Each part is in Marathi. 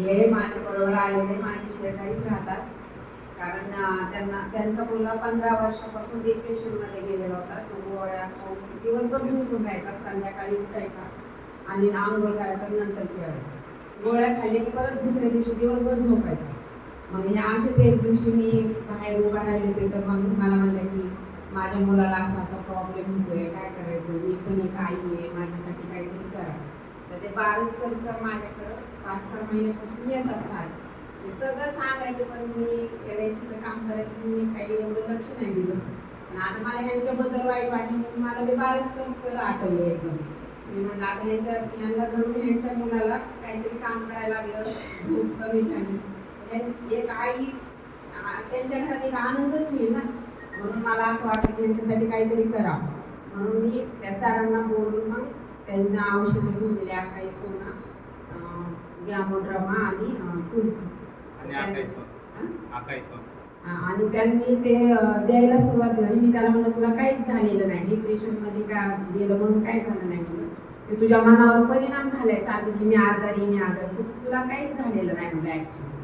हे माझ्या बरोबर आलेले माझे शेजारीच राहतात. कारण त्यांना त्यांचा मुलगा पंधरा वर्षापासून डिप्रेशनमध्ये गेलेला होता. तो गोळ्या खाऊन दिवसभर झोपून राहायचा संध्याकाळी उठायचा आणि आंघोळ करायचा नंतर जेवायचा. गोळ्या खाल्ल्या की परत दुसऱ्या दिवशी दिवसभर झोपायचा. मग ह्या असेच एक दिवशी मी बाहेर उभा राहिले होते. तर मग मला म्हणलं की माझ्या मुलाला असा असा प्रॉब्लेम होतोय. काय करायचं? मी पण एक आई आहे. माझ्यासाठी काहीतरी करा. तर ते बारसकर सर माझ्याकडं पाच सहा महिन्यापासून येतात सारखे सगळं सांगायचे पण मी एल आय सीचं काम करायचं म्हणून मी काही एवढं लक्ष नाही दिलं. पण आता मला ह्यांच्याबद्दल वाईट वाटलं म्हणून मला ते बारसकर सर आठवले एकदम. मी म्हणलं आता ह्यांच्या ह्यांना धरून ह्यांच्या मुलाला काहीतरी काम करायला लागलं खूप कमी झाली. एक आई त्यांच्या घरात एक आनंदच होईल ना. म्हणून मला असं वाटतं की त्यांच्यासाठी काहीतरी करावं. म्हणून मी त्या सरांना बोलून मग त्यांना औषधं घेऊन दिली आकाई सोना गॅमोड्रामा आणि अं, तुळसी आणि त्यांनी- ते द्यायला सुरुवात केली. मी त्याला म्हणलं तुला काहीच झालेलं नाही. डिप्रेशनमध्ये का गेलं म्हणून काय झालं नाही म्हणलं ते तुझ्या मनावर परिणाम झालाय सारखं की मी आजारी मी आजारी. तू तुला काहीच झालेलं नाही म्हणलं ऍक्च्युली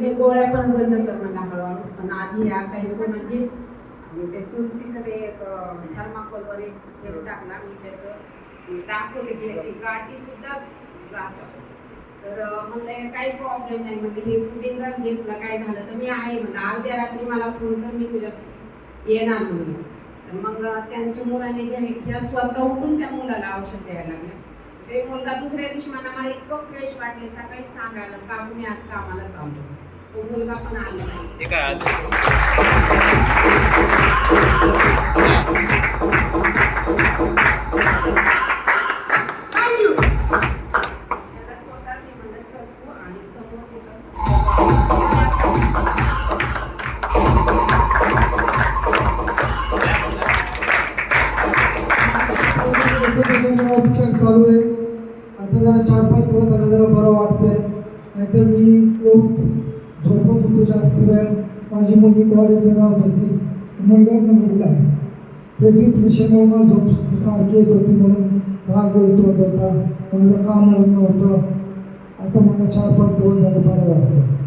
हे गोळ्या पण बंद कर म्हणलं हळूहळू पण आधी या काही सोनं घे. आणि ते तुलसीचं ते एक थर्माकोलवर एक हे टाकला. मी त्याचं दाखवली की गाठी सुद्धा जात तर म्हणलं काही प्रॉब्लेम नाही. म्हणजे हे तू बिंदास घे तुला काय झालं? तर मी आहे म्हणलं अर्ध्या रात्री मला फोन कर मी तुझ्यासाठी येणार म्हणलं तर मग त्यांच्या मुलाने घ्यायची स्वतः उठून त्या मुलाला औषध द्यायला लागल्या ते मुलगा दुसऱ्या दिवशी मला मला इतकं फ्रेश वाटले सकाळी सांगायला का मी आज कामाला चाललो? तो मुलगा पण आला नाही. उपचार चालू आहे. आता जरा चार पाच दिवस आता जरा बरं वाटतंय. नाहीतर मी रोज झोपत होतो जास्त वेळ. माझी मुलगी कॉलेजला जात होती. मुलगा मुलगा आहे. पेटी ट्युशनवरून झोप सारखी येत होती म्हणून राग येत होत. होता माझं काम होत नव्हतं. आता मला चार पाच दिवस झालं बरं वाटतं